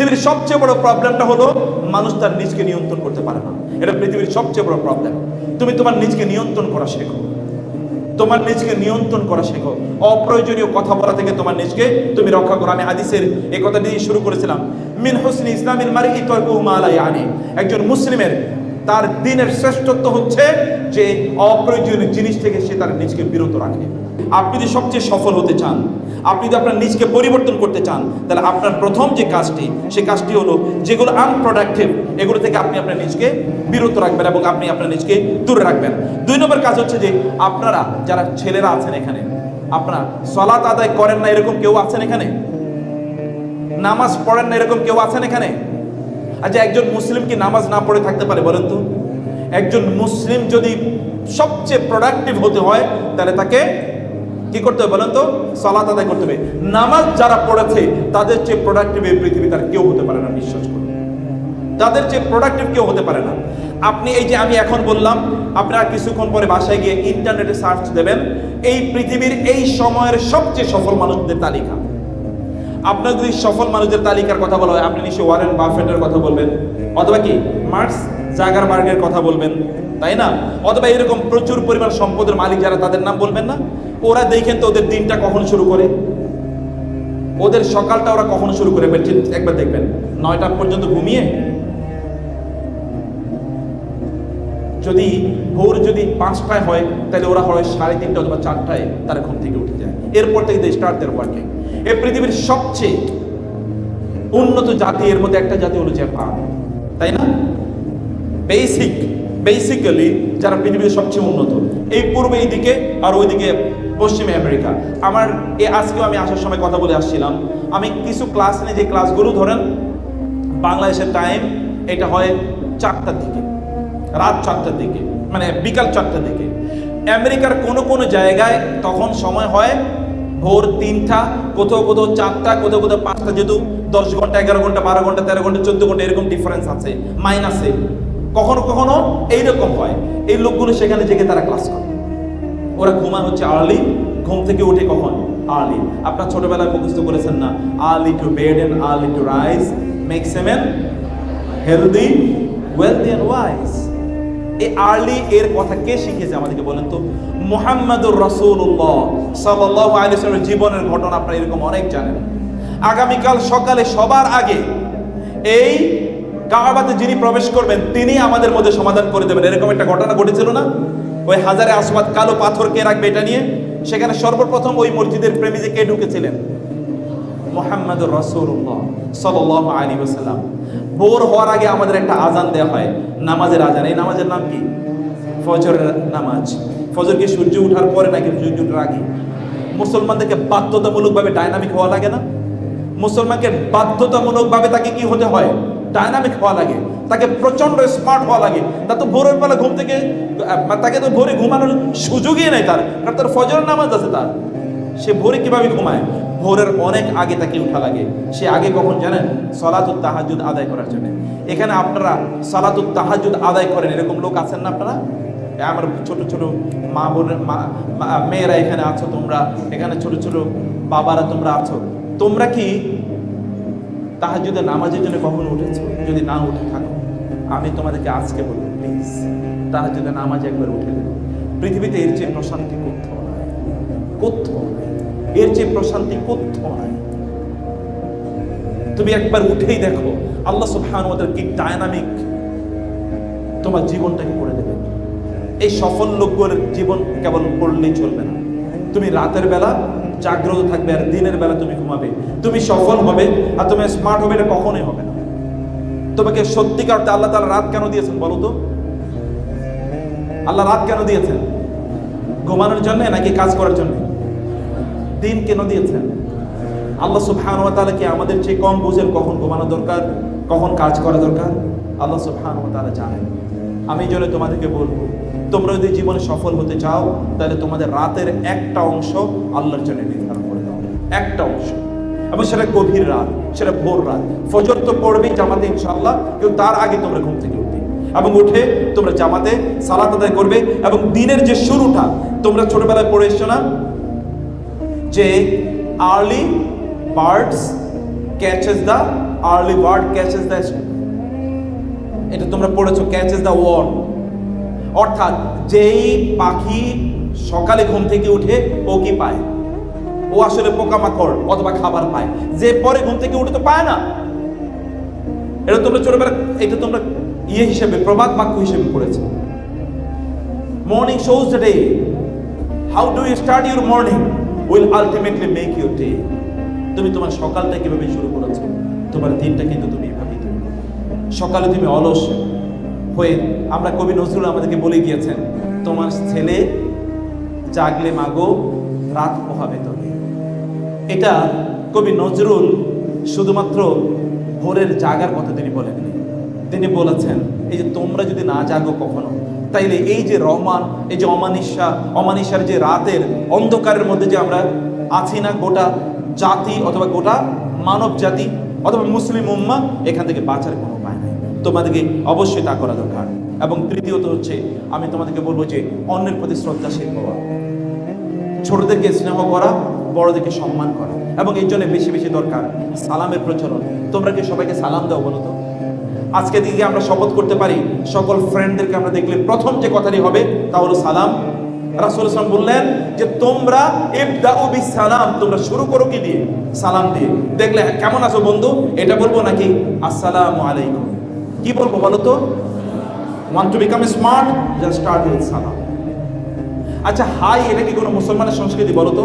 পৃথিবীর সবচেয়ে বড় প্রবলেমটা হলো মানুষ তার নিজকে নিয়ন্ত্রণ করতে পারে না। এটা পৃথিবীর সবচেয়ে বড় প্রবলেম। তুমি তোমার নিজকে নিয়ন্ত্রণ করা শেখো। তোমার নিজকে নিয়ন্ত্রণ করা শেখো। অপ্রয়োজনীয় কথা বলা থেকে তোমার নিজকে তুমি রক্ষা করো। আমি হাদিসের এই কথা দিয়ে শুরু করেছিলাম। মিন হোসনি ইসলামের মারি তর্ক মালাই আনে একজন মুসলিমের তার দিনের শ্রেষ্ঠত্ব হচ্ছে যে অপ্রয়োজনীয় জিনিস থেকে সে তার নিজকে বিরত রাখে। আপনি যদি সবচেয়ে সফল হতে চান, আপনি যদি আপনার নিজকে পরিবর্তন করতে চান, তাহলে আপনার প্রথম যে কাজটি, সে কাজটি হলো যেগুলো আনপ্রোডাক্টিভ এগুলো থেকে আপনি আপনার নিজকে বিরত রাখবেন এবং আপনি আপনার নিজকে দূরে রাখবেন। দুই নম্বর কাজ হচ্ছে যে আপনারা যারা ছেলেরা আছেন এখানে, আপনারা সলাত আদায় করেন না এরকম কেউ আছেন এখানে? নামাজ পড়েন না এরকম কেউ আছেন এখানে? আচ্ছা একজন মুসলিম কি নামাজ না পড়ে থাকতে পারে বলেন তো? একজন মুসলিম যদি সবচেয়ে প্রোডাক্টিভ হতে হয়, তাহলে তাকে কি করতে হবে বলেন তো? সালাত আদায় করতে হবে। নামাজ যারা পড়েছে, তাদের চেয়ে প্রোডাক্টিভ এই পৃথিবী তার কেউ হতে পারে না, বিশ্বাস করুন। তাদের চেয়ে প্রোডাক্টিভ কেউ হতে পারে না। আপনি এই যে আমি এখন বললাম, আপনারা কিছুক্ষণ পরে বাসায় গিয়ে ইন্টারনেটে সার্চ দেবেন, এই পৃথিবীর এই সময়ের সবচেয়ে সফল মানুষদের তালিকা। আপনার যদি সফল মানুষদের তালিকার কথা বলা হয়, আপনি নিশ্চয়ই ওয়ারেন বাফেটের কথা বলবেন, অথবা কি? মার্কস জাগারবার্গের কথা বলবেন, তাই না? অথবা এরকম প্রচুর পরিমাণ সম্পদের মালিক যারা তাদের নাম বলবেন না? ওরা দেখেন তো ওদের দিনটা কখন শুরু করে। ওদের সকালটা ওরা কখন শুরু করে, একবার- দেখবেন। নয়টা পর্যন্ত ঘুমিয়ে যদি ভোর যদি পাঁচটায় হয়, তাহলে ওরা হয় সাড়ে তিনটা অথবা চারটায় তারা ঘুম থেকে উঠে যায়। এরপর থেকে স্টার্ট দের ওয়ার্কিং এই পৃথিবীর সবচেয়ে উন্নত জাতি, এর মধ্যে একটা জাতি হলো জাপান। তাই না? বেসিক বেসিক্যালি যারা পৃথিবীর সবচেয়ে উন্নত। এই পূর্বে এই দিকে আর ওইদিকে পশ্চিমে আমেরিকা। আমার এ আজকেও আমি আসার সময় কথা বলে আসছিলাম। আমি কিছু ক্লাস নিয়ে যে ক্লাসগুলো ধরেন, বাংলাদেশের টাইম এটা হয় চারটার দিকে। রাত চারটার দিকে মানে বিকাল চারটার দিকে। আমেরিকার কোনো কোনো জায়গায় তখন সময় হয় ভোর তিনটা, কোথাও কোথাও চারটা, কোথাও কোথাও পাঁচটা, যেহেতু দশ ঘণ্টা, এগারো ঘণ্টা, বারো ঘণ্টা, তেরো ঘণ্টা, চোদ্দ ঘণ্টা, এরকম ডিফারেন্স আছে মাইনাসে কখনো কখনো এইরকম হয়। এই লোকগুলো সেখানে জেগে তারা ক্লাস করে। ওরা ঘুমান হচ্ছে আর্লি ঘুম থেকে উঠে কখন? আর্লি আপনার ছোটবেলায় মুখস্থ করেছেন না early to bed and early to rise make seven healthy wealthy and wise এই আর্লি এর কথা কে শিখেছে আমাদেরকে বলেন তো? মোহাম্মদুর রসুল্লাহ সাল্লাহ আলিয়াল্লামের জীবনের ঘটনা আপনারা এরকম অনেক জানেন। আগামীকাল সকালে সবার আগে এই কাবাতে যিনি প্রবেশ করবেন, তিনি আমাদের মধ্যে সমাধান করে দেবেন। এরকম একটা ঘটনা ঘটেছিল না? ওই হাজারে আসবাদ কালো পাথর কে রাখবে এটা নিয়ে? সেখানে সর্বপ্রথম ওই মসজিদের প্রেমিজে কে ঢুকেছিলেন? মোহাম্মদুর রসুল্লাহ সাল্লাহ ভোর হওয়ার আগে আমাদের একটা আজান দেওয়া হয়। নামাজের আজান। এই নামাজের নাম কি? ফজরের নামাজ। ফজর কি সূর্য ওঠার পরে নাকি সূর্য ওঠার আগে? মুসলমানদেরকে বাধ্যতামূলকভাবে ডাইনামিক হওয়া লাগে না? মুসলমানকে বাধ্যতামূলকভাবে তাকে কি হতে হয়? ডাইনামিক হওয়া লাগে। তাকে প্রচণ্ড স্মার্ট হওয়া লাগে। তা তো ভোরের বেলা ঘুম থেকে তাকে তো ভোরে ঘুমানোর সুযোগই নেই তার। কারণ তার ফজরের নামাজ আছে তার। সে ভোরে কীভাবে ঘুমায়? ভোরের অনেক আগে তাকে উঠা লাগে। সে আগে কখন জানেন? সলাতুত তাহাজুদ আদায় করার জন্য। এখানে আপনারা সলাতুত তাহাজুদ আদায় করেন, এরকম লোক আছেন না আপনারা? আমার ছোট ছোট মা বোনের মেয়েরা এখানে আছো, তোমরা এখানে ছোট ছোট বাবারা তোমরা আছো। তোমরা কি তাহাজুদের নামাজের জন্য কখনো উঠেছো? যদি না উঠে থাকো, আমি তোমাদেরকে আজকে বলব প্লিজ তাহাজুদের নামাজ একবার উঠে দেবো পৃথিবীতে এর চেয়ে প্রশান্তি কোথাও কোথাও এর চেয়ে প্রশান্তি কোথাও নাই। তুমি একবার উঠেই দেখো, আল্লাহ সুবহান ওদের কি ডায়নামিক তোমার জীবনটাকে করে দেবে। এই সফল লোকগুলোর জীবন কেবল পড়লেই চলবে না। তুমি রাতের বেলা জাগ্রত থাকবে আর দিনের বেলা তুমি ঘুমাবে। তুমি সফল হবে আর তুমি স্মার্ট হবে এটা কখনোই হবে না। তোমাকে সত্যিকার আল্লাহ তাআলা রাত কেন দিয়েছেন বলো তো? আল্লাহ রাত কেন দিয়েছেন? ঘুমানোর জন্য নাকি কাজ করার জন্য? দিন কেন দিয়েছেন? আল্লাহ তাআলা কি আমাদের চেয়ে কম বুঝেন কখন ঘুমানো দরকার, কখন কাজ করা দরকার? আল্লাহ তাআলা জানেন। আমি জন্য তোমাদেরকে বলব, তোমরা যদি জীবনে সফল হতে চাও, তাহলে তোমাদের রাতের একটা অংশ আল্লাহর জন্য নির্ধারণ করে দাও। একটা অংশ। এবং সেটা গভীর রাত, সেটা ভোর রাত। ফজর তো পড়বেই জামাতে ইনশাআল্লাহ, কিন্তু তার আগে তোমরা ঘুম থেকে উঠবে। এবং উঠে তোমরা জামাতে সালাত আদায় করবে এবং দিনের যে শুরুটা, তোমরা ছোটবেলায় পড়ে এসছো না? যে early birds catches the early bird catches the এটা তোমরা পড়েছো, ক্যাচেস দ্য ওয়ার্ম অর্থাৎ যেই পাখি সকালে ঘুম থেকে উঠে ও কি পায়, ও আসলে পোকামাকড় অথবা খাবার পায়। যে পরে ঘুম থেকে উঠে তো পায় না। এটা তোমরা ছোটবেলা, এটা তোমরা ইয়ে হিসেবে, প্রবাদ বাক্য হিসেবে পড়েছো। Morning shows day how do you start your morning will ultimately make your day তুমি তোমার সকালটা কীভাবে শুরু করেছ? তোমার দিনটা কিন্তু তুমি এভাবেই তৈরি। সকালে তুমি অলস হয়ে, আমরা কবি নজরুল আমাদেরকে বলে গিয়েছেন, তোমার ছেলে জাগলে মাগো, রাত পোহাবে তবে। এটা কবি নজরুল শুধুমাত্র ভোরের জাগার কথা তিনি বলেননি। তিনি বলেছেন, এই যে তোমরা যদি না জাগো কখনো তাইলে এই যে রহমান, এই যে অমানিসা অমানিসার যে রাতের অন্ধকারের মধ্যে যে আমরা আছি না, গোটা জাতি অথবা গোটা মানব জাতি অথবা মুসলিম উম্মা, এখান থেকে বাঁচার কোনো উপায় নাই। তোমাদেরকে অবশ্যই তা করা দরকার। এবং তৃতীয়ত হচ্ছে, আমি তোমাদেরকে বলব যে, অন্যের প্রতি শ্রদ্ধাশীল হওয়া। ছোটদেরকে স্নেহ করা, বড়দেরকে সম্মান করা। এবং এই জন্য বেশি বেশি দরকার সালামের প্রচলন। তোমরা কি সবাইকে সালাম দাও বলো তো? আজকে দিকে আমরা শপথ করতে পারি। সকল ফ্রেন্ডদেরকে আমরা দেখলে প্রথম যে কথাটি হবে, তা হলো সালাম। রাসুল ইসলাম বললেন যে, তোমরা ইবদাউ বিস সালাম তোমরা শুরু করো কি দিয়ে? সালাম দিয়ে। দেখলে, কেমন আছো বন্ধু? এটা বলব নাকি? আসসালামু আলাইকুম। কি বলব বলো তো? Want to become smart just start with সালাম আচ্ছা হাই, এটা কি কোনো মুসলমানের সংস্কৃতি বলো তো?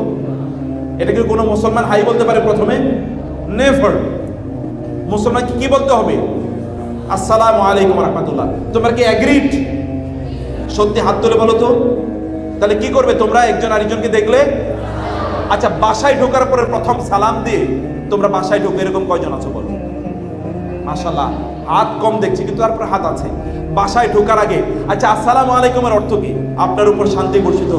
এটা কি কোনো মুসলমান হাই বলতে পারে প্রথমে? নেভার মুসলমান কি বলতে হবে? আসসালামু আলাইকুম রহমতুল্লাহ। তোমরা কি অ্যাগ্রিড সত্যি হাত তুলে বলো তো। তাহলে কি করবে তোমরা? একজন আরেকজনকে দেখলে? আচ্ছা বাসায় ঢোকার পরে প্রথম সালাম দিয়ে তোমরা বাসায় ঢোকে, এরকম কয়জন আছো বলো? মাশাল্লাহ হাত কম দেখছি, কিন্তু তারপর হাত আছে। বাসায় ঢোকার আগে আচ্ছা আসসালামু আলাইকুমের অর্থ কি? আপনার উপর শান্তি বর্ষিত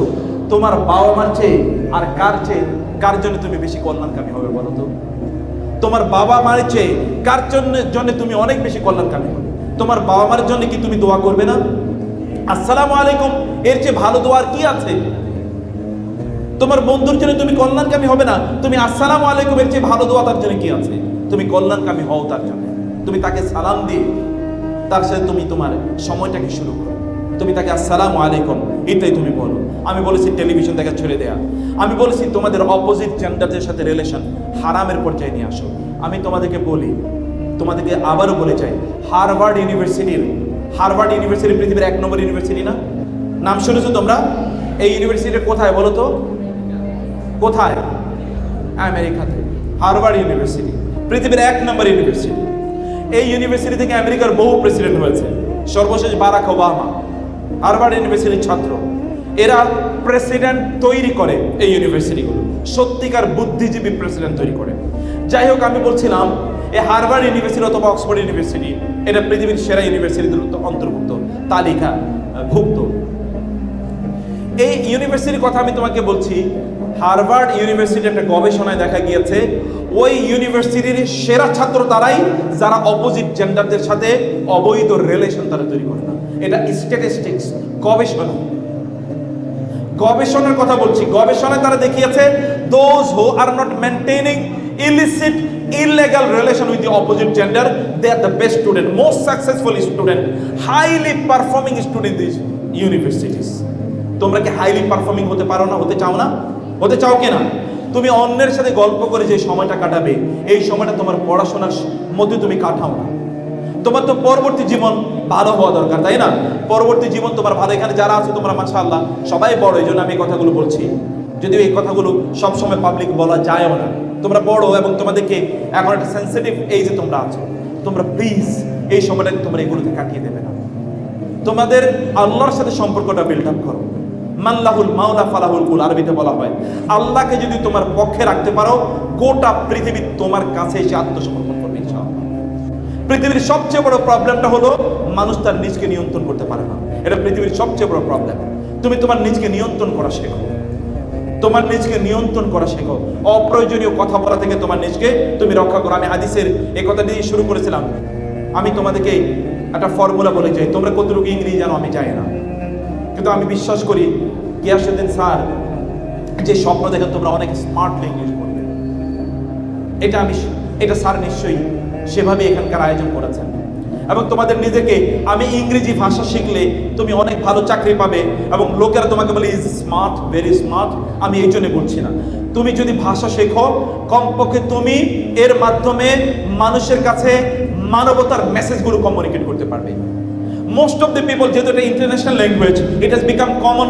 তোমার বাবা মার চেয়ে আর কার চেয়ে, কার জন্য তুমি বেশি কল্যাণকামী হবে বলো তো? তোমার বাবা মার চেয়ে কার জন্য তুমি অনেক বেশি কল্যাণকামী? হবে তোমার বাবা মার জন্য কি তুমি দোয়া করবে না? আসসালামু আলাইকুম, এর চেয়ে ভালো দোয়ার কি আছে? তোমার বন্ধুর জন্য তুমি কল্যাণকামী হবে না, তুমি আসসালামু আলাইকুম, এর চেয়ে ভালো দোয়া তার জন্য কি আছে? তুমি কল্যাণকামী হও তার জন্য। তুমি তাকে সালাম দিয়ে, তার সাথে তুমি তোমার সময়টাকে শুরু করো। তুমি তাকে আসসালামু আলাইকুম এটাই তুমি বলো। আমি বলেছি টেলিভিশন দেখা ছেড়ে দেয়া। আমি বলেছি তোমাদের অপোজিট জেন্ডারদের সাথে রিলেশন হারামের পর্যায়ে নিয়ে আসো। আমি তোমাদেরকে বলি, তোমাদেরকে আবারও বলে চাই হারভার্ড ইউনিভার্সিটির, হারভার্ড ইউনিভার্সিটি পৃথিবীর এক নম্বর ইউনিভার্সিটি না? নাম শুনেছো তোমরা? এই ইউনিভার্সিটির কোথায় বলো তো? কোথায়? আমেরিকাতে। Harvard University. পৃথিবীর এক নম্বর ইউনিভার্সিটি। এই ইউনিভার্সিটি থেকে আমেরিকার বহু প্রেসিডেন্ট হয়েছে। সর্বশেষ বারাক ওবামা। হার্ভার্ড ইউনিভার্সিটির ছাত্র। এরা প্রেসিডেন্ট তৈরি করে এই ইউনিভার্সিটিগুলো। সত্যিকার বুদ্ধিজীবী প্রেসিডেন্ট তৈরি করে। যাই হোক, আমি বলছিলাম এই হার্ভার্ড ইউনিভার্সিটি অথবা অক্সফোর্ড ইউনিভার্সিটি, এটা পৃথিবীর সেরা ইউনিভার্সিটিদের অন্তর্ভুক্ত, তালিকা ভুক্ত। এই ইউনিভার্সিটির কথা আমি তোমাকে বলছি, হার্ভার্ড ইউনিভার্সিটি একটা গবেষণায় দেখা গিয়েছে, ওই ইউনিভার্সিটির সেরা ছাত্র তারাই, যারা অপোজিট জেন্ডারদের সাথে অবৈধ রিলেশন তারা তৈরি করে না। এটা স্ট্যাটিস্টিক্স গবেষণা। গবেষণার কথা বলছি। গবেষণায় তারা দেখিয়েছে those who are not maintaining illicit illegal relation with the opposite gender they are the best student most successful student highly performing student this universities তোমরা কি হাইলি পারফর্মিং হতে পারো না, হতে চাও না? হতে চাও কিনা তুমি অন্যের সাথে গল্প করে যে সময়টা কাটাবে, এই সময়টা তোমার পড়াশোনার মধ্যে তুমি কাটাও না। তোমার তো পরবর্তী জীবন ভালো হওয়া দরকার, তাই না? পরবর্তী জীবন তোমার ভালো এখানে যারা আছে তোমরা, মাশাআল্লাহ, সবাই বড়, এই জন্য আমি এই কথাগুলো বলছি। যদিও এই কথাগুলো সবসময় পাবলিক বলা যায়ও না। তোমরা বড় এবং তোমাদেরকে এখন একটা সেন্সিটিভ এই যে তোমরা আছো। তোমরা প্লিজ এই সময়টা তোমরা এগুলোকে কাটিয়ে দেবে না। তোমাদের আল্লাহর সাথে সম্পর্কটা বিল্ড আপ করো। মাল্লাহুল মাওলা ফালাহুল কুল, আরবিতে বলা হয়। আল্লাহকে যদি তোমার পক্ষে রাখতে পারো, গোটা পৃথিবী তোমার কাছে এসে আত্মসমর্পণ করবে পৃথিবীর সবচেয়ে বড় প্রবলেমটা হলো মানুষ তার নিজকে নিয়ন্ত্রণ করতে পারে না। এটা পৃথিবীর সবচেয়ে বড় প্রবলেম তুমি তোমার নিজকে নিয়ন্ত্রণ করা শেখো। তোমার নিজকে নিয়ন্ত্রণ করা শেখো। অপ্রয়োজনীয় কথা বলা থেকে তোমার নিজকে তুমি রক্ষা করো। আমি হাদিসের এই কথা দিয়ে শুরু করেছিলাম। আমি তোমাদেরকে একটা ফর্মুলা বলে যাই। তোমরা কতটুকু ইংরেজি জানো আমি জানি না। কিন্তু আমি বিশ্বাস করি, গিয়াসুদ্দিন স্যার যে স্বপ্ন দেখে তোমরা অনেক স্মার্টলি ইংলিশ বলবে। এটা আমি, এটা স্যার নিশ্চয়ই সেভাবে এখানকার আয়োজন করেছেন। এবং তোমাদের নিজেকে, আমি ইংরেজি ভাষা শিখলে তুমি অনেক ভালো চাকরি পাবে এবং লোকেরা তোমাকে বলে ইজ স্মার্ট ভেরি স্মার্ট আমি এই জন্য বলছি না। তুমি যদি ভাষা শেখো, কমপক্ষে তুমি এর মাধ্যমে মানুষের কাছে মানবতার মেসেজগুলো কমিউনিকেট করতে পারবে। মোস্ট অফ দ্য পিপল যেহেতু এটা international language it has become common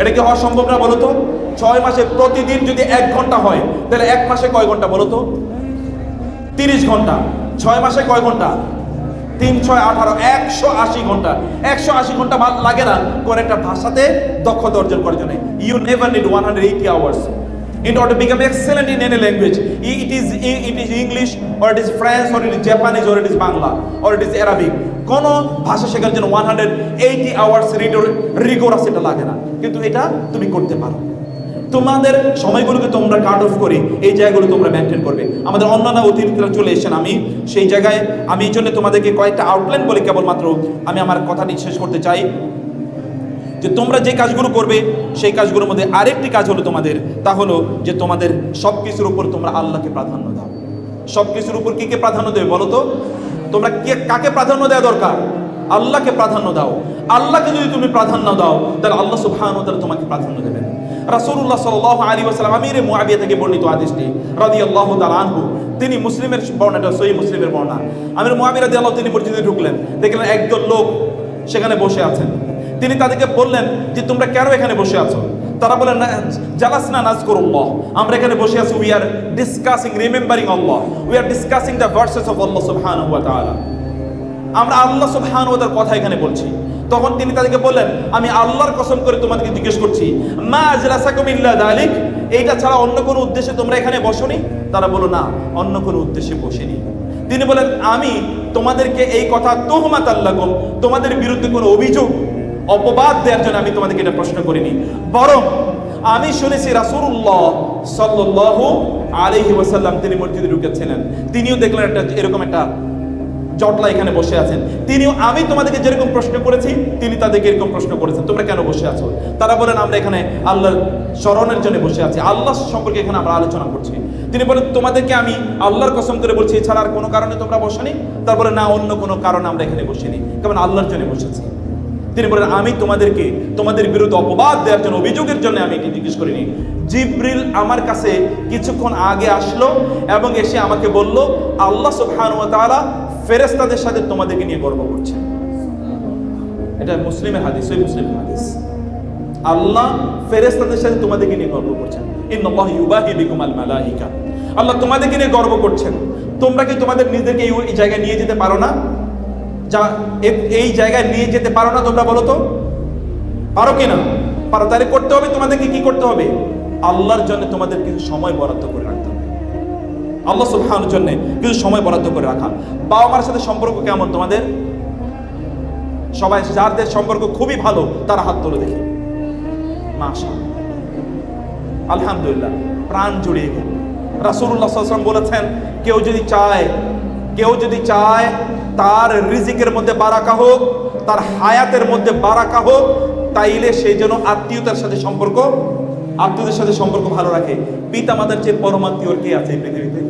এটা কি হওয়া সম্ভব না বলো তো ছয় মাসে প্রতিদিন যদি এক ঘণ্টা হয়, তাহলে এক মাসে কয় ঘণ্টা বলো তো তিরিশ ঘণ্টা। ছয় মাসে কয় ঘণ্টা? তিন, ছয়, আঠারো, একশো আশি ঘণ্টা। একশো আশি ঘণ্টা ভালো লাগে না কোন একটা ভাষাতে দক্ষতা অর্জন করার জন্য। You never need one hundred eighty hours in order to become excellent in any language, it is it is english, or it is french or it is japanese, or it is bangla, or it is কোন ভাষা শেখার জন্য 180 hours rigorous এটা লাগে না। কিন্তু এটা তুমি করতে পারো। তোমাদের সময়গুলোকে তোমরা কাট অফ করে এই জায়গাগুলো তোমরা মেনটেন করবে। আমাদের অন্যান্য অতিরিক্তরা চলে এসেছেন, আমি সেই জায়গায়, আমি এই জন্য তোমাদেরকে কয়েকটা আউটলাইন বলে, কেবলমাত্র আমি আমার কথাটি শেষ করতে চাই। যে তোমরা যে কাজগুলো করবে, সেই কাজগুলোর মধ্যে আরেকটি কাজ হলো তোমাদের, তা হলো যে তোমাদের সব কিছুর উপর তোমরা আল্লাহকে প্রাধান্য দাও। সব কিছুর উপর কে কে প্রাধান্য দেবে বলো তো? তোমরা কে, কাকে প্রাধান্য দেওয়া দরকার? আল্লাহকে প্রাধান্য দাও। আল্লাহকে যদি তুমি প্রাধান্য দাও, তাহলে আল্লাহ সুফানো তাহলে তোমাকে প্রাধান্য দেবেন। রাসূলুল্লাহ সাল্লাল্লাহু আলাইহি ওয়াসাল্লাম, আমিরে মুআবিয়া থেকে বর্ণিত হাদিসটি রাদিয়াল্লাহু তাআলা আনহু, তিনি মুসলিমের বর্ণাটা সহি মুসলিমের বর্ণনা। আমির মুআবিয়া রাদিয়াল্লাহু তিনি মসজিদে ঢুকলেন, দেখলেন একদল লোক সেখানে বসে আছেন। তিনি তাদেরকে বললেন যে, তোমরা কেন এখানে বসে আছো? তারা বলেন জালাসনা নাজ করুল্লাহ আমরা এখানে বসে আছি we are discussing remembering Allah we are discussing the verses of Allah সুবহানাহু ওয়া তাআলা আমরা আল্লাহ সুবহানাহু ওয়া তাআলার কথা এখানে বলছি। তখন তিনি তাদেরকে বললেন, আমি আল্লাহর কসম করে তোমাদেরকে জিজ্ঞেস করছি, মা আজলাসাকুম ইল্লা যালিক এইটা ছাড়া অন্য কোনো উদ্দেশ্যে তোমরা এখানে বসোনি? তারা বলো না, অন্য কোনো উদ্দেশ্যে বসেনি। তিনি বলেন আমি তোমাদেরকে এই কথা তোহমাত আল্লাহম তোমাদের বিরুদ্ধে কোনো অভিযোগ অপবাদ দেওয়ার জন্য আমি তোমাদেরকে এটা প্রশ্ন করিনি। বরং আমি শুনেছি রাসূলুল্লাহ সাল্লাল্লাহু আলাইহি ওয়াসাল্লাম তিনি মসজিদে ঢুকেছিলেন। তিনিও দেখলেন একটা এরকম একটা জটলা এখানে বসে আছেন। তিনিও, আমি তোমাদেরকে যেরকম প্রশ্ন করেছি, তিনি তাদেরকে এরকম প্রশ্ন করেছেন। তোমরা কেন বসে আছো? তারা বলেন, আমরা এখানে আল্লাহর স্মরণের জন্য বসে আছি। আল্লাহ সম্পর্কে এখানে আমরা আলোচনা করছি। তিনি বলেন, তোমাদেরকে আমি আল্লাহর কসম করে বলছি, এছাড়া আর কোনো কারণে তোমরা বসনি? তারপরে, না, অন্য কোনো কারণে আমরা এখানে বসিনি। কেমন? আল্লাহর জন্য বসেছি। তিনি বলেন, আমি তোমাদেরকে, তোমাদের বিরুদ্ধে অপবাদ দেওয়ার জন্য, অভিযোগের জন্য আমি এটি জিজ্ঞেস করিনি। জিব্রিল আমার কাছে কিছুক্ষণ আগে আসলো এবং এসে আমাকে বলল, আল্লাহ তাআলা ফেরেশতাদের সাথে তোমাদেরকে নিয়ে গর্ব করছে এটা মুসলিমের হাদিস ওই মুসলিমের হাদিস। আল্লাহ ফেরেশতাদের সাথে তোমাদেরকে নিয়ে গর্ব করছেন। ইন্নাল্লাহু ইউবাহি আল মালাইকা। আল্লাহ তোমাদেরকে নিয়ে গর্ব করছেন। তোমরা কি তোমাদের নিজেদেরকে এই জায়গায় নিয়ে যেতে পারো না? যা এই জায়গায় নিয়ে যেতে পারো না তোমরা বলো তো? পারো কি না? পারো, তাহলে করতে হবে, তোমাদেরকে কি করতে হবে? আল্লাহর জন্য তোমাদের কিছু সময় বরাদ্দ করে রাখতে হবে। আল্লাহ সুবহানের জন্য কিছু সময় বরাদ্দ করে রাখা। বাবা মার সাথে সম্পর্ক কেমন তোমাদের? সবাই যাদের সম্পর্ক খুবই ভালো, তারা হাত তুলে দেখি। মাশা আলহামদুলিল্লাহ, প্রাণ জুড়িয়ে গেল। সাল্লাল্লাহু বলেছেন, কেউ যদি চায় কেউ যদি চায় তার রিজিকের মধ্যে বারাকা হোক, তার হায়াতের মধ্যে বারাকা হোক, তাইলে সেই যেন আত্মীয়তার সাথে সম্পর্ক, আত্মীয়দের সাথে সম্পর্ক ভালো রাখে। পিতা মাতার চেয়ে পরম আত্মীয় কে আছে এই পৃথিবীতে?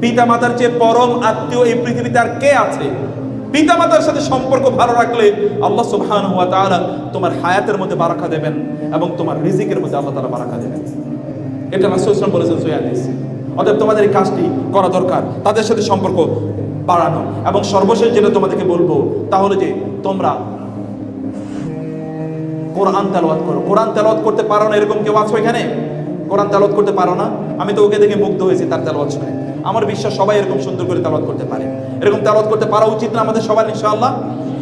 পিতা মাতার চেয়ে পরম আত্মীয় এই পৃথিবীতে আর কে আছে? পিতা মাতার সাথে সম্পর্ক ভালো রাখলে আল্লাহ সুবহানাহু ওয়া তাআলা তোমার হায়াতের মধ্যে বারাকা দেবেন এবং তোমার রিজিকের মধ্যে আল্লাহ তাআলা বারাকা দেবেন। এটা রাসূল বলেছেন সহিহ হাদিস। অতএব তোমাদের এই কাজটি করা দরকার। তাদের সাথে সম্পর্ক বাড়ানো। এবং সর্বশেষ যেটা তোমাদেরকে বলব তাহলে যে তোমরা কোরআন তেলাওয়াত করো। কোরআন তেলাওয়াত করতে পারো না, এরকম কেউ আছো এখানে? কোরআন তেলাওয়াত করতে পারো না? আমি তো ওকে দেখে মুগ্ধ হয়েছি তার তেলাওয়াত শুনে। আমার বিশ্বাস সবাই এরকম সুন্দর করে তেলাওয়াত করতে পারে। এরকম তেলাওয়াত করতে পারা উচিত না আমাদের সবার, ইনশাআল্লাহ?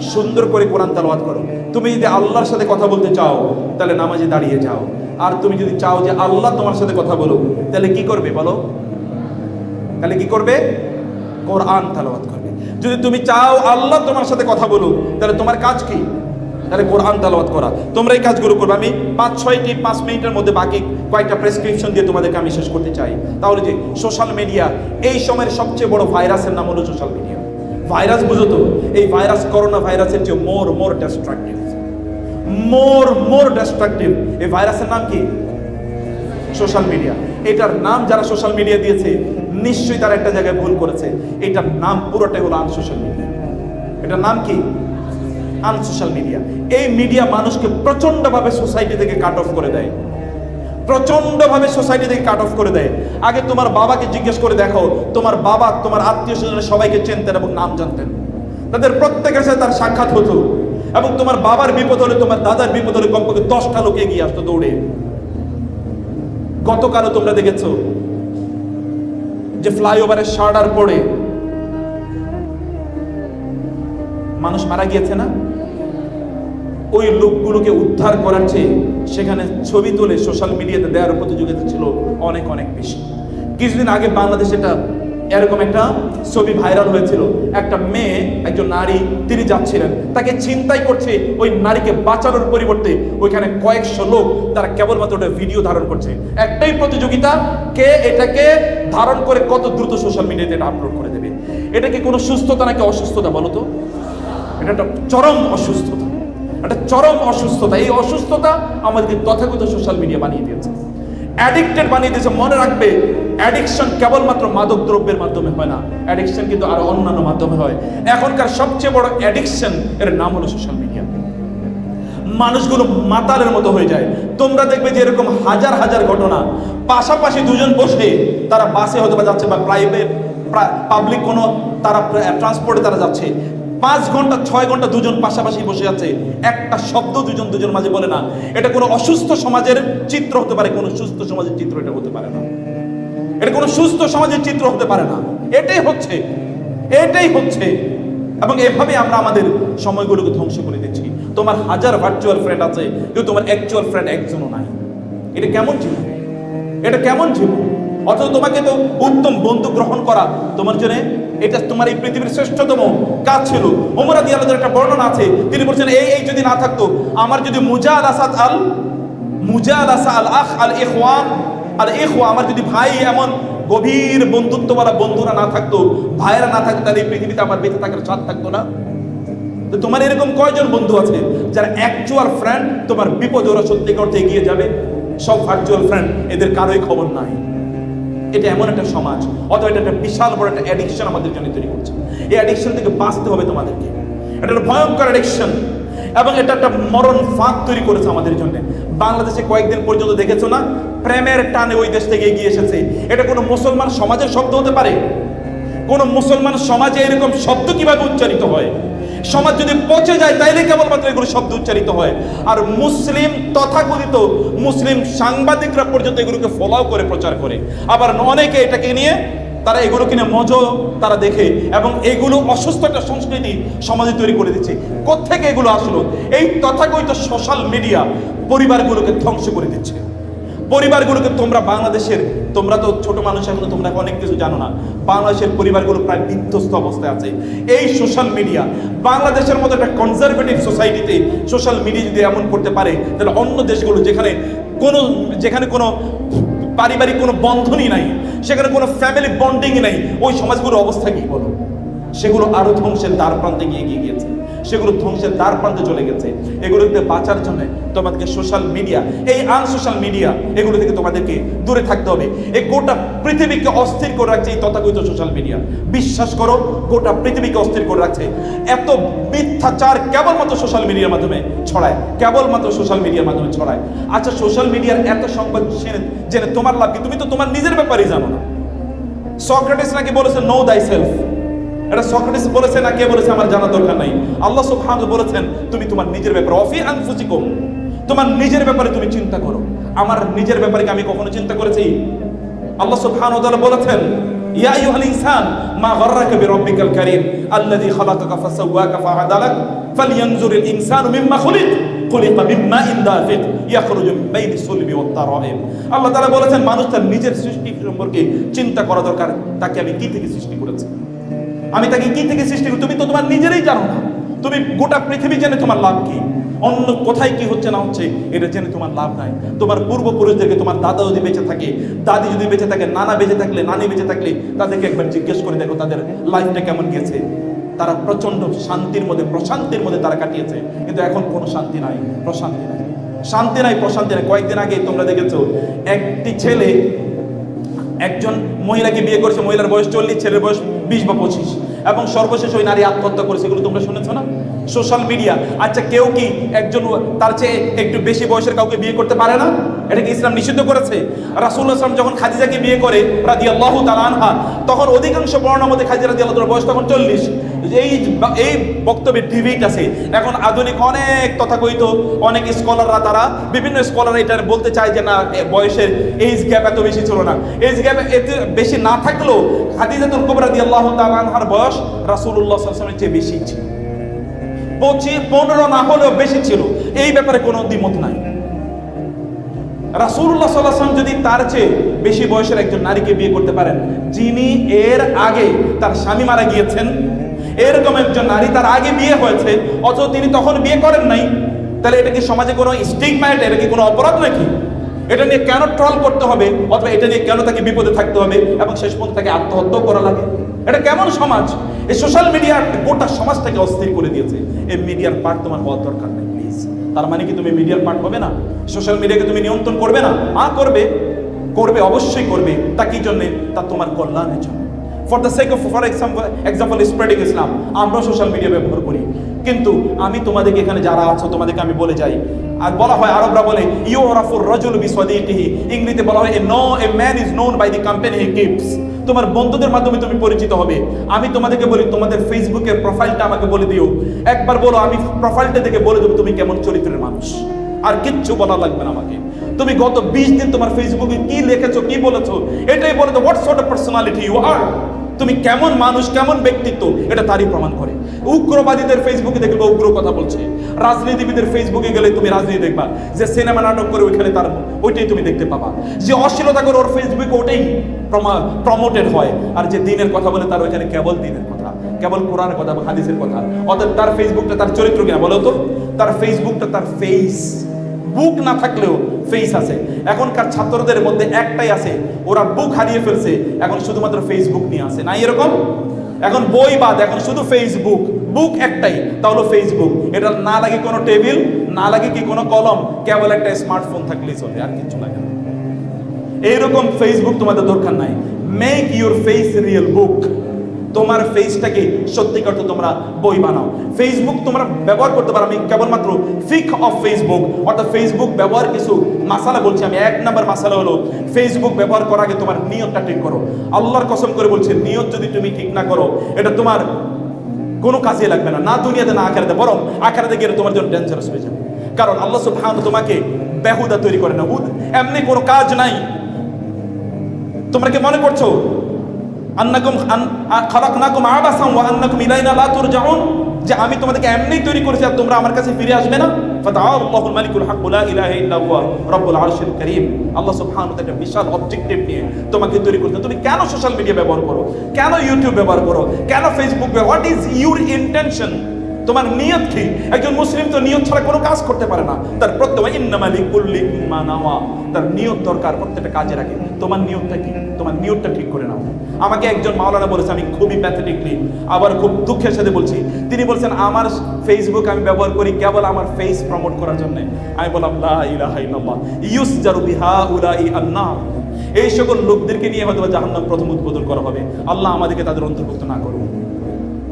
সুন্দর করে কোরআন তেলাওয়াত করো। তুমি যদি আল্লাহর সাথে কথা বলতে চাও, তাহলে নামাজে দাঁড়িয়ে যাও। আর তুমি যদি চাও যে আল্লাহ তোমার সাথে কথা বলো তাহলে কি করবে বলো? তাহলে কি করবে? কোরআন তালাবাত করবে। যদি তুমি চাও আল্লাহ তোমার সাথে কথা বলুক, তাহলে তোমার কাজ কি? তাহলে কোরআন তালাবাত করা। তোমরা এই কাজগুলো করবে। আমি পাঁচ, ছয়টি, পাঁচ মিনিটের মধ্যে বাকি কয়েকটা প্রেসক্রিপশন দিয়ে তোমাদেরকে আমি শেষ করতে চাই। তাহলে যে সোশ্যাল মিডিয়া এই সময়ের সবচেয়ে বড় ভাইরাসের নাম হলো সোশ্যাল মিডিয়া ভাইরাস বুঝো তো? এই ভাইরাস করোনা ভাইরাসের চেয়ে মোর মোর ডিস্ট্রাকটিভ মোর মোর ডিস্ট্রাকটিভ এই ভাইরাসের নাম কি? সোশ্যাল মিডিয়া এটার নাম যারা সোশ্যাল মিডিয়া দিয়েছে, নিশ্চয়ই তারা একটা জায়গায় ভুল করেছে। এটার নাম পুরোটাই হলো আনসোশ্যাল মিডিয়া এটার নাম কি? আনসোশ্যাল মিডিয়া এই মিডিয়া মানুষকে প্রচন্ডভাবে সোসাইটি থেকে কাট অফ করে দেয়। প্রচন্ডভাবে সোসাইটি থেকে কাট অফ করে দেয়। আগে তোমার বাবাকে জিজ্ঞেস করে দেখো, তোমার বাবা, তোমার আত্মীয় স্বজনের সবাইকে চেনতেন এবং নাম জানতেন। তাদের প্রত্যেকের সাথে তার সাক্ষাৎ হতো। এবং তোমার বাবার বিপদ হলে তোমার দাদার বিপদ হলে কমপক্ষে দশটা লোক এগিয়ে আসতো দৌড়ে। গতকালও তোমরা দেখেছ যে ফ্লাইওভারের শার্ডার পড়ে মানুষ মারা গিয়েছে না? ওই লোকগুলোকে উদ্ধার করার চেয়ে সেখানে ছবি তুলে সোশ্যাল মিডিয়াতে দেওয়ার প্রতিযোগিতা ছিল অনেক অনেক বেশি। কিছুদিন আগে বাংলাদেশে এটা এরকম একটা ছবি ভাইরাল হয়েছিল। একটা মেয়ে, একজন নারী, তিনি যাচ্ছিলেন। তাকে চিন্তাই করছে ওই নারীকে বাঁচানোর পরিবর্তে ওইখানে কয়েকশো লোক তারা কেবলমাত্র ওটা ভিডিও ধারণ করছে। একটাই প্রতিযোগিতা, কে এটাকে ধারণ করে কত দ্রুত সোশ্যাল মিডিয়াতে এটা আপলোড করে দেবে। এটা কি কোনো সুস্থতা নাকি অসুস্থতা বলো তো? এটা একটা চরম অসুস্থতা। একটা চরম অসুস্থতা। এই অসুস্থতা আমাদেরকে তথাগত সোশ্যাল মিডিয়া বানিয়ে দিয়েছে। অ্যাডিক্টেড বানিয়ে দিয়েছে। মনে রাখবে অ্যাডিকশন কেবলমাত্র মাদক দ্রব্যের মাধ্যমে হয় না। অ্যাডিকশন কিন্তু আরও অন্যান্য মাধ্যমে হয়। এখনকার সবচেয়ে বড় অ্যাডিকশন এর নাম হলো সোশ্যাল মিডিয়া মানুষগুলো মাতালের মতো হয়ে যায়। তোমরা দেখবে যে এরকম হাজার হাজার ঘটনা। পাশাপাশি দুজন বসে তারা বাসে হয়তো বা যাচ্ছে বা প্রাইভেট পাবলিক কোনো তারা ট্রান্সপোর্টে তারা যাচ্ছে। পাঁচ ঘণ্টা, ছয় ঘণ্টা দুজন পাশাপাশি বসে আছে। একটা শব্দ দুজন দুজন মাঝে বলে না। এটা কোনো অসুস্থ সমাজের চিত্র হতে পারে, কোনো সুস্থ সমাজের চিত্র এটা হতে পারে না। এটা কোনো সুস্থ সমাজের চিত্র হতে পারে না। এটাই হচ্ছে এটাই হচ্ছে। এবং এভাবে আমরা আমাদের সময়গুলোকে ধ্বংস করে দিচ্ছি। তোমার হাজার ভার্চুয়াল ফ্রেন্ড আছে, কিন্তু তোমার অ্যাকচুয়াল ফ্রেন্ড একজনও নাই। এটা কেমন জীবন? এটা কেমন জীবন? অথচ তোমাকে তো উত্তম বন্ধু গ্রহণ করা তোমার জন্য এটা তোমার এই পৃথিবীর শ্রেষ্ঠতম কাজ ছিল ওমর আদি আলাদের একটা বর্ণনা আছে। তিনি বলছেন, এই এই যদি না থাকতো, আমার যদি মুজাদ আসাদ আল মুজাদ আসা আল আখ আল ইখওয়ান আর ইখওয়া, আমার যদি ভাই এমন গভীর বন্ধুত্বওয়ালা বন্ধুরা না থাকতো, ভাইয়েরা না থাকতো, তাহলে এই পৃথিবীতে আমার বেঁচে থাকার স্বাদ থাকতো না। তো তোমার এরকম কয়জন বন্ধু আছে, যারা অ্যাকচুয়াল ফ্রেন্ড তোমার বিপদ ওরা সত্যি করতে এগিয়ে যাবে? সব ভার্চুয়াল ফ্রেন্ড এদের কারোই খবর নাই। এটা এমন একটা সমাজ, অথবা এটা একটা বিশাল বড় একটা অ্যাডিকশন আমাদের জন্য তৈরি করছে। এই অ্যাডিকশন থেকে বাঁচতে হবে তোমাদেরকে। এটা ভয়ঙ্কর অ্যাডিকশন এবং এটা একটা মরণ ফাঁক তৈরি করেছে আমাদের জন্য। বাংলাদেশে কয়েকদিন পর্যন্ত দেখেছ না? প্রেমের টানে ওই দেশ থেকে এগিয়ে এসেছে। এটা কোনো মুসলমান সমাজের শব্দ হতে পারে? কোন মুসলমান সমাজে এরকম শব্দ কীভাবে উচ্চারিত হয়? সমাজ যদি পচে যায়, তাইলে কেবলমাত্র এগুলো শব্দ উচ্চারিত হয়। আর মুসলিম তথাকথিত মুসলিম সাংবাদিকরা পর্যন্ত এগুলোকে ফলাও করে, প্রচার করে। আবার অনেকে এটাকে নিয়ে তারা এগুলো কিনে মজো তারা দেখে এবং এগুলো অসুস্থ একটা সংস্কৃতি সমাজে তৈরি করে দিচ্ছে। কোত্থেকে এগুলো আসলো? এই তথাকথিত সোশ্যাল মিডিয়া পরিবারগুলোকে ধ্বংস করে দিচ্ছে। পরিবারগুলোকে তোমরা বাংলাদেশের, তোমরা তো ছোট মানুষ, এখনও তোমরা অনেক কিছু জানো না। বাংলাদেশের পরিবারগুলো প্রায় বিধ্বস্ত অবস্থায় আছে। এই সোশ্যাল মিডিয়া বাংলাদেশের মতো একটা কনজারভেটিভ সোসাইটিতে সোশ্যাল মিডিয়া যদি এমন করতে পারে, তাহলে অন্য দেশগুলো যেখানে কোনো যেখানে কোনো পারিবারিক কোনো বন্ধনই নাই, সেখানে কোনো ফ্যামিলি বন্ডিংই নাই, ওই সমাজগুলোর অবস্থা কি বলো? সেগুলো আরও ধ্বংসের দ্বার প্রান্তে গিয়ে গিয়ে সেগুলো ধ্বংসের দ্বার প্রান্তে চলে গেছে। এগুলো থেকে বাঁচার জন্য তোমাদেরকে সোশ্যাল মিডিয়া এই আনসোশ্যাল মিডিয়া এগুলো থেকে তোমাদেরকে দূরে থাকতে হবে। এই গোটা পৃথিবীকে অস্থির করে রাখছে এই তথাকথিত সোশ্যাল মিডিয়া বিশ্বাস করো, গোটা পৃথিবীকে অস্থির করে রাখছে। এত মিথ্যাচার কেবলমাত্র সোশ্যাল মিডিয়ার মাধ্যমে ছড়ায়, কেবলমাত্র সোশ্যাল মিডিয়ার মাধ্যমে ছড়ায়। আচ্ছা সোশ্যাল মিডিয়ার এত সংবাদ জেনে তোমার লাভ কি? তুমি তো তোমার নিজের ব্যাপারেই জানো না। সক্রেটিস নাকি বলেছে নো দাই সেলফ এটা সক্রেটিস বলেছে না কে বলেছে আমার জানা দরকার নাই। আল্লাহ সুবহানাহু বলেছেন, তুমি তোমার নিজের ব্যাপারে অফি আনফুসিকুম, তোমার নিজের ব্যাপারে তুমি চিন্তা করো। আমার নিজের ব্যাপারে আমি কখনো চিন্তা করেছি? আল্লাহ তাআলা বলেছেন, ইয়া আইয়ুহাল ইনসান, মা গাররাকা বিরাব্বিকাল কারীম, আল্লাযী খালাকাকা ফাসাওয়াকা ফাআদালাক ফালইয়ানজুরিল ইনসানু মিম্মা খুলিক, খুলিকা মিন মাইন দাফিক, ইয়াখরুজু মিন বাইনি সুলবি ওয়াত তারাইব আল্লাহ তাআলা বলেছেন, মানুষ তার নিজের সৃষ্টি সম্পর্কে চিন্তা করা দরকার, তাকে আমি কি থেকে সৃষ্টি করেছি? আমি তাকে কি থেকে সৃষ্টি করি? তুমি তো তোমার নিজেরই জানো না। তুমি গোটা পৃথিবী জেনে তোমার লাভ কি? অন্য কোথায় কি হচ্ছে না হচ্ছে, এটা জেনে তোমার লাভ নাই। তোমার পূর্বপুরুষদেরকে তোমার দাদা যদি বেঁচে থাকে, দাদি যদি বেঁচে থাকে, নানা বেঁচে থাকলে, নানি বেঁচে থাকলে, তাদেরকে একবার জিজ্ঞেস করে দেখো তাদের লাইফটা কেমন গেছে তারা প্রচণ্ড শান্তির মধ্যে, প্রশান্তির মধ্যে তারা কাটিয়েছে। কিন্তু এখন কোনো শান্তি নাই, প্রশান্তি নাই। শান্তি নাই, প্রশান্তি নাই। কয়েকদিন আগে তোমরা দেখেছ, একটি ছেলে, একজন মহিলাকে বিয়ে করছে, মহিলার বয়স চল্লিশ, ছেলের বয়স বিশ বা পঁচিশ। এবং সর্বশেষ ওই নারী আত্মহত্যা করেছে এগুলো তোমরা শুনেছো না? সোশ্যাল মিডিয়া আচ্ছা কেউ কি একজন তার চেয়ে একটু বেশি বয়সের কাউকে বিয়ে করতে পারে না? এটা কি ইসলাম নিষিদ্ধ করেছে? রাসুল আসলাম যখন খাদিজাকে বিয়ে করে রাজি আল্লাহ আনহা, তখন অধিকাংশ বর্ণার মধ্যে খাদিজা আল্লাহ বয়স তখন চল্লিশ। এই এই বক্তব্যের ডিবেট আছে, এখন আধুনিক অনেক তথাকথিত অনেক স্কলাররা তারা, বিভিন্ন স্কলার এটা বলতে চায় যে না বয়সের এইজ গ্যাপ এত বেশি ছিল না। এইজ গ্যাপ এত বেশি না থাকলেও হাদিজাতুল কুবরা দিয়ে আল্লাহ তালানহার বয়স রাসূলুল্লাহ সাল্লাল্লাহু চেয়ে বেশি ছিল। পঁচিশ, পনেরো না হলেও বেশি ছিল। এই ব্যাপারে কোনো দ্বিমত নাই। রাসূলুল্লাহ সাল্লাল্লাহু যদি তার চেয়ে বেশি বয়সের একজন নারীকে বিয়ে করতে পারেন, যিনি এর আগে তার স্বামী মারা গিয়েছেন এরকম একজন নারী তার আগে বিয়ে হয়েছে, অথচ তিনি তখন বিয়ে করেন নাই। তাহলে এটা কি সমাজে কোনো স্টিগমাইট এটা কি কোনো অপরাধ নাকি? এটা নিয়ে কেন ট্রল করতে হবে? অথবা এটা নিয়ে কেন তাকে বিপদে থাকতে হবে? এবং শেষ পর্যন্ত তাকে আত্মহত্যাও করা লাগে। এটা কেমন সমাজ? এই সোশ্যাল মিডিয়া গোটা সমাজটাকে অস্থির করে দিয়েছে। এই মিডিয়ার পার্ট তোমার হওয়ার দরকার নেই প্লিজ তার মানে কি তুমি মিডিয়ার পার্ট হবে না? সোশ্যাল মিডিয়াকে তুমি নিয়ন্ত্রণ করবে না? আ, করবে। করবে, অবশ্যই করবে। তা কি জন্যে? তা তোমার কল্যাণের জন্য। For the sake of for example example spreading Islam আমরা সোশ্যাল মিডিয়া ব্যবহার করি। কিন্তু আমি তোমাদেরকে এখানে যারা আছো, তোমাদেরকে আমি বলে যাই। আর বলা হয়, আরবরা বলে ইউ রাফুর রজুল বিসওয়াদিটিহি ইংরেজিতে বলা হয়, a no, a man is known by the company he keeps. তোমার বন্ধুদের মাধ্যমে তুমি পরিচিত হবে। আমি তোমাদেরকে বলি, তোমাদের ফেসবুকের প্রোফাইলটা আমাকে বলে দিও। একবার বলো, আমি প্রোফাইলটা দেখে বলে দেবো তুমি কেমন চরিত্রের মানুষ। আর কিচ্ছু বলা লাগবে না আমাকে। তুমি গত বিশ দিন তোমার ফেসবুকে কি লিখেছো, কি বলেছ? এটাই বলে what sort of personality you are তুমি কেমন মানুষ, কেমন ব্যক্তিত্ব? এটা তারই প্রমাণ করে। উগ্রবাদীদের ফেসবুকে দেখবে উগ্র কথা বলছে। রাজনীতিবিদের ফেসবুকে গেলে তুমি রাজনীতি দেখবা। যে সিনেমা নাটক করে ওইখানে তার ওইটাই তুমি দেখতে পাবা। যে অশ্লীলতা করে ওর ফেসবুকে ওটাই প্রমোটেড হয়। আর যে দিনের কথা বলে তার ওইখানে কেবল দিনের কথা। কেবল কোরআনের কথা হাদিসের কথা। অর্থাৎ তার ফেসবুকটা তার চরিত্র কিনা বলো তো? তার ফেসবুকটা তার ফেস বুক না থাকলেও ফেস আছে। এখনকার ছাত্রদের মধ্যে একটাই আছে, ওরা বুক হারিয়ে ফেলছে, এখন শুধুমাত্র ফেসবুক নিয়ে আসে না এরকম? এখন বই বাদ, এখন শুধু ফেসবুক বুক একটাই তা হলো ফেসবুক এটা না লাগে কোনো টেবিল, না লাগে কি কোনো কলম, কেবল একটা স্মার্টফোন থাকলেই চলে, আর কিছু লাগে না। এইরকম ফেসবুক তোমাদের দরকার নাই। Make your face real book তোমার ফেসটাকে সত্যিকার অর্থে তোমরা বই বানাও। ফেসবুক তোমরা ব্যবহার করতে পারো। আমি কেবলমাত্র ফিক অফ ফেসবুক অর্থাৎ ফেসবুক ব্যবহার কিছু মাসালা বলছি। আমি এক নাম্বার মাসালা হলো ফেসবুক ব্যবহার করার আগে তোমার নিয়তটা ঠিক করো। আল্লাহর কসম করে বলছে, নিয়ত যদি তুমি ঠিক না করো, এটা তোমার কোনো কাজে লাগবে না। না দুনিয়াতে, না আখারাতে, বরং আখারাতে গেলে তোমার জন্য ডেঞ্জারাস হয়ে যাবে। কারণ আল্লাহ সুবহানাহু তোমাকে বেহুদা তৈরি করে না। এমনি কোনো কাজ নাই। তোমরা কি মনে করছ? আন্নাকুম খালাকনাকুম আবাসাম ওয়া আন্নাকুম ইলাইনা লা তুরজাউন। যে আমি তোমাদেরকে এমনি তৈরি করেছি আর তোমরা আমার কাছে ফিরে আসবে না। ফাতাআল্লাহুল মালিকুল হাক্কু, লা ইলাহা ইল্লা হুয়া, রব্বুল আরশিল কারীম। আল্লাহ সুবহানাহু ওয়া তাআলা বিশাল অবজেক্টিভ নিয়ে তোমাকে তৈরি করতে তুমি কেন সোশ্যাল মিডিয়া ব্যবহার করো? কেন ইউটিউব ব্যবহার করো? কেন ফেসবুক ব্যবহার হোয়াট ইজ ইউর ইন্টেনশন তোমার নিয়ত কি? একজন মুসলিম তো নিয়ত ছাড়া কোনো কাজ করতে পারে না। তার প্রত্যেক ইন্নামালি কুল্লি মা নাওয়া। তার নিয়ত দরকার প্রত্যেকটা কাজে রাখে। তোমার নিয়তটা কি? তোমার নিয়তটা ঠিক করে নাও। আমাকে একজন মাওলানা বলেছে, আমি খুবই প্যাথেটিকলি আবার খুব দুঃখের সাথে বলছি। তিনি বলছেন, আমার ফেসবুক আমি ব্যবহার করি কেবল আমার ফেস প্রমোট করার জন্য। আমি বললাম, লা ইলাহা ইল্লাল্লাহ। ইউসজারু বিহা উলাই আন্নার। এই সকল লোকদেরকে নিয়ে হয়তো জাহান্নাম প্রথম উদ্বোধন করা হবে। আল্লাহ আমাদেরকে তাদের অন্তর্ভুক্ত না করুন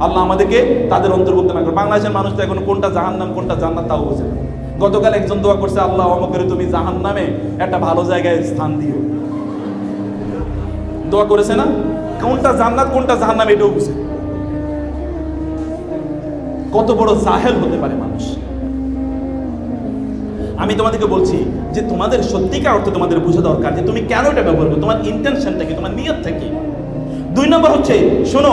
আল্লাহ আমাদেরকে তাদের অন্তর্ভুক্ত না করে। বাংলাদেশের মানুষ তো এখন কোনটা জাহান্নাম, কোনটা জান্নাত তাও বোঝে না। গতকাল একজন দোয়া করছে, আল্লাহ আমাকে তুমি জাহান নামে একটা ভালো জায়গায় স্থান দিও। দোয়া করেছে না? কোনটা জান্নাত, কোনটা জাহান নামে এটাও বুঝে কত বড় জাহেল হতে পারে মানুষ। আমি তোমাদেরকে বলছি যে তোমাদের সত্যিকার অর্থে তোমাদের বোঝা দরকার যে তুমি কেন এটা ব্যবহার করো, তোমার ইন্টেনশনটা কি, তোমার নিয়ত কি? দুই নম্বর হচ্ছে, শোনো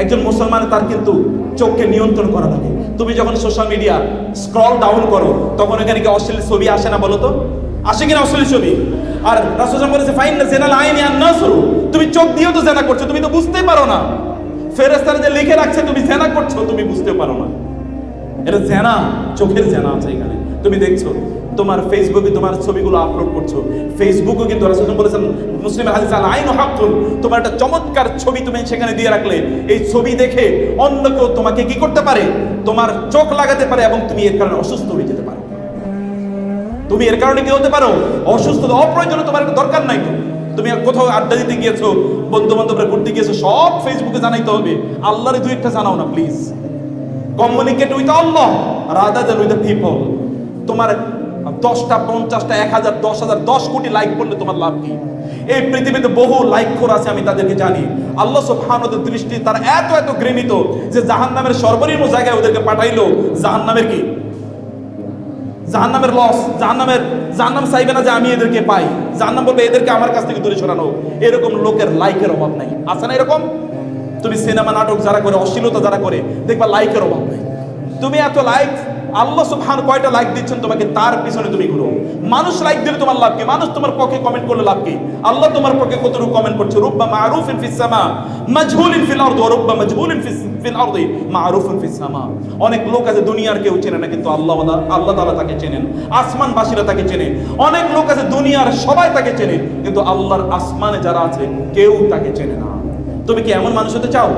একজন মুসলমান তার কিন্তু চোখকে নিয়ন্ত্রণ করা লাগে তুমি যখন সোশ্যাল মিডিয়া স্ক্রল ডাউন করো, তখন এখানে কি অশ্লীল ছবি আসে না বলো তো? আসে কিনা অশ্লীল ছবি? আর রাসূল বলেছে ফাইন না জেনাল আইনি আর না শুরু তুমি চোখ দিয়েও তো জেনা করছ, তুমি তো বুঝতেই পারো না। ফেরেস্তারা যে লিখে রাখছে, তুমি জেনা করছ, তুমি বুঝতে পারো না। এটা জেনা চোখের জেনা আছে এখানে। তুমি দেখছ তোমার ফেসবুকে তোমার ছবিগুলো আপলোড করছ। ফেসবুকে কিন্তু রাসূল বলেছেন, মুসলিমের হাদিস আল আইন হাক্কুন। তোমার একটা চমৎকার ছবি তুমি সেখানে দিয়ে রাখলে। এই ছবি দেখে অন্য কেউ তোমাকে কি করতে পারে? তোমার চোখ লাগাতে পারে এবং তুমি এর কারণে অসুস্থ হয়ে যেতে পারো। তুমি এর কারণে কি হতে পারো? অসুস্থ অপ্রয়োজনে তোমার একটা দরকার নাই তো। তুমি কোথাও আড্ডা দিতে গিয়েছো বন্ধু বান্ধবরা ঘুরতে গিয়েছো, সব ফেসবুকে জানাইতে হবে। আল্লাহরে দুই একটা জানাও না please communicate with Allah rather than with the people তোমার দশটা, পঞ্চাশটা এক হাজার দশ হাজার দশ কোটি লাইক করলে তোমার লাভ কি? এই পৃথিবীতে বহু লাইক খোর আছে, আমি তাদেরকে জানি। আল্লাহ সুবহানাহুর দৃষ্টি তারা এত এত ঘৃণিত যে জাহান্নামের সর্বনিম্ন জায়গায় ওদেরকে পাঠাইলো। জাহান্নামের কি? জাহান্নামের লস জাহান্নামের জাহান্নাম চাইবে না যে আমি এদেরকে পাই। জাহান্নাম বলবে, এদেরকে আমার কাছ থেকে দূরে সরানো। এরকম লোকের লাইকের অভাব নাই। আছে না এরকম? তুমি সিনেমা নাটক যারা করে, অশ্লীলতা যারা করে, দেখবা লাইকের অভাব নাই। তুমি এত লাইক আল্লাহ সুবহান কয়টা লাইক দিচ্ছেন, তোমাকে তার পিছনে তুমি ঘুরো। মানুষ লাইক দিলে তোমার লাভ কি? মানুষ তোমার পক্ষে কমেন্ট করলে লাভ কি? আল্লাহ তোমার পক্ষে কমেন্ট করছে? সামা, মাজহুলিন ফিল আরদ ফিল আরদি সামা। অনেক লোক আছে দুনিয়ার কেউ চেনে না, কিন্তু আল্লাহ আল্লাহ তাআলা তাকে চেনেন। আসমানবাসীরা তাকে চেনে। অনেক লোক আছে দুনিয়ার সবাই তাকে চেনে, কিন্তু আল্লাহর আসমানে যারা আছে, কেউ তাকে চেনে না। তুমি কি এমন মানুষ হতে চাও?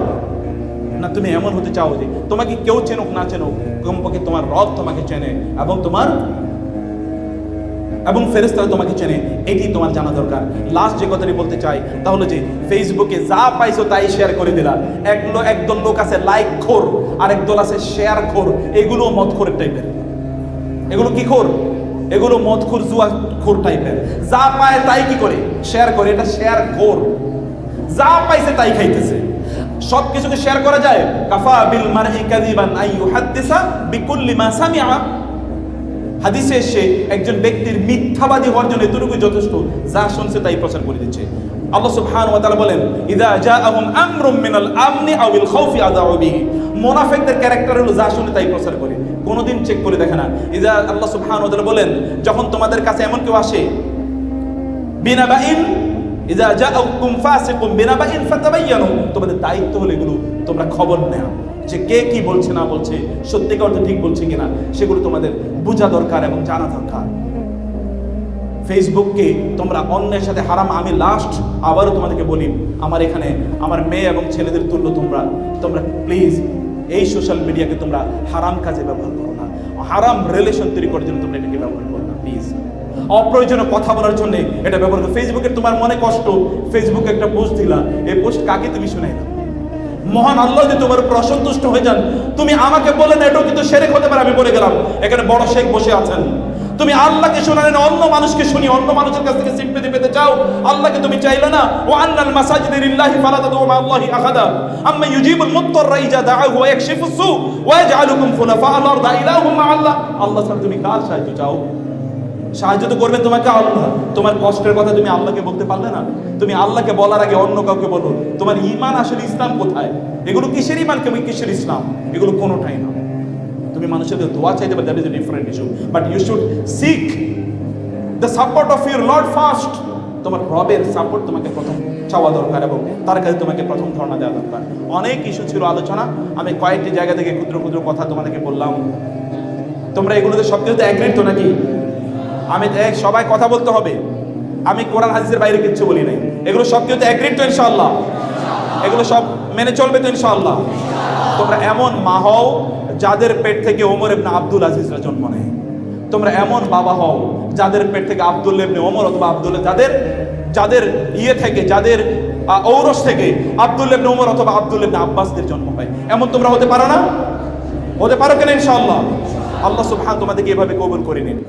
না, তুমি এমন হতে চাও যে তোমাকে কেউ চেনুক, না চেনুক, কমপক্ষে তোমার রব তোমাকে চেনে এবং তোমার এবং ফেরেস্তারা তোমাকে চেনে, এটি তোমার জানা দরকার। লাস্ট যে কথাটি বলতে চাই তাহলে যে ফেসবুকে যা পাইছো তাই শেয়ার করে দিলা। এক একদল লোক আছে লাইক খোর আর একদল আছে শেয়ার খোর, এগুলো মদ খোরের টাইপের এগুলো কি খোর? এগুলো মদ খোর, জুয়া খোর টাইপের যা পায় তাই কি করে? শেয়ার করে, এটা শেয়ার খোর। যা পাইছে তাই খাইতেছে। সব কিছুকে শেয়ার করা যায়। কাফা বিল মারই কাযিবান আই ইউহাদ্দিসা বিকুল্লি মা সামিআ। হাদিসে এসে একজন ব্যক্তির মিথ্যাবাদী হওয়ার জন্য এতটুকু যথেষ্ট, যা শুনছে তাই প্রচার করে দিচ্ছে। আল্লাহ সুবহানাহু ওয়া তাআলা বলেন, ইদা জাআহুম আমরুম মিনাল আমনি আউল খাউফি আদাউ বিহি। মুনাফিকদের ক্যারেক্টার হলো যা শুনে তাই প্রচার করে। কোনোদিন চেক করে দেখে না। ইদা আল্লাহ সুবহানাহু ওয়া তাআলা বলেন, যখন তোমাদের কাছে এমন কেউ আসে বিনাবাইন ইজা জাআকুম ফাসিকুম বিনাবাইন তোমাদের দায়িত্ব হলো এগুলো তোমরা খবর যে কে কি বলছে, না বলছে ঠিক বলছে কিনা, সেগুলো তোমাদের বোঝা দরকার এবং জানা দরকার। ফেসবুককে তোমরা অন্যের সাথে হারাম, আমি লাস্ট আবারও তোমাদেরকে বলি, আমার এখানে আমার মেয়ে এবং ছেলেদের তুল্য তোমরা তোমরা প্লিজ এই সোশ্যাল মিডিয়াকে তোমরা হারাম কাজে ব্যবহার করো না। হারাম রিলেশন তৈরি করার জন্য তোমরা এটাকে ব্যবহার করো না প্লিজ অপ্রয়োজনীয় কথা বলার জন্য এটা ব্যবহার করো। ফেসবুকে তোমার মনে কষ্ট ফেসবুকে একটা পোস্ট দিলা, এই পোস্ট কাকে তুমি শুনাই না মহান আল্লাহ যদি তোমার উপর অসন্তুষ্ট হয়ে যান, তুমি আমাকে বলে না, এটাও কিন্তু সেরেক হতে পারে, আমি বলে গেলাম। এখানে বড় শেখ বসে আছেন। তুমি আল্লাহকে শোনালে না, অন্য মানুষকে শুনি, অন্য মানুষের কাছ থেকে সিম্পেতি পেতে চাও। আল্লাহকে তুমি চাইলে না, ও আন্নাল মাসাজিদ লিল্লাহি ফালা তাদউ মা আল্লাহি আহাদা আম্মা ইউজিবুল মুত্তাররা ইজা দাআহু ওয়া ইয়াকশিফু সু, ওয়া ইয়াজআলুকুম খুলাফা আল আরদ ইলাহুম মা আল্লাহ। আল্লাহ ছাড়া তুমি কার সাহায্য চাও? সাহায্য তো করবে তোমাকে আল্লাহ। তোমার কষ্টের কথা তুমি আল্লাহকে বলতে পারলে না। তুমি আল্লাহকে বলার আগে অন্য কাউকে বলো। তোমার ইমান আসলে ইসলাম কোথায়? এগুলো কিসের ইমান কেমন কিসের ইসলাম? এগুলো কোনোটাই না। তুমি মানুষের দোয়া চাইতে পারো that is a different issue but you should seek the support of your lord first তোমার রবের সাপোর্ট তোমাকে প্রথম চাওয়া দরকার এবং তার কাছে তোমাকে প্রথম ধারণা দেওয়া দরকার। অনেক ইস্যু ছিল আলোচনা। আমি কয়েকটি জায়গা থেকে ক্ষুদ্র ক্ষুদ্র কথা তোমাদেরকে বললাম। তোমরা এগুলোতে সব কিছুতে অ্যাগ্রিড তো নাকি? আমি এক, সবাই কথা বলতে হবে। আমি কোরআন হাদিসের বাইরে কিচ্ছু বলি নাই। এগুলো সব কিছুতে অ্যাগ্রিড তো ইনশাআল্লাহ। এগুলো সব মেনে চলবে তো ইনশাআল্লাহ। তোমরা এমন মা হও যাদের পেট থেকে ওমর ইবনে আব্দুল আজিজরা জন্ম নেয়। তোমরা এমন বাবা হও যাদের পেট থেকে আব্দুল ইবনে ওমর অথবা আব্দুল যাদের যাদের ইয়ে থেকে, যাদের ঔরস থেকে আব্দুল ওমর অথবা আব্দুল আব্বাসদের জন্ম হয়। এমন তোমরা হতে পারো না? হতে পারো কেন ইনশাআল্লাহ? আল্লাহ সুবহান তোমাদেরকে এভাবে কবুল করে নিন।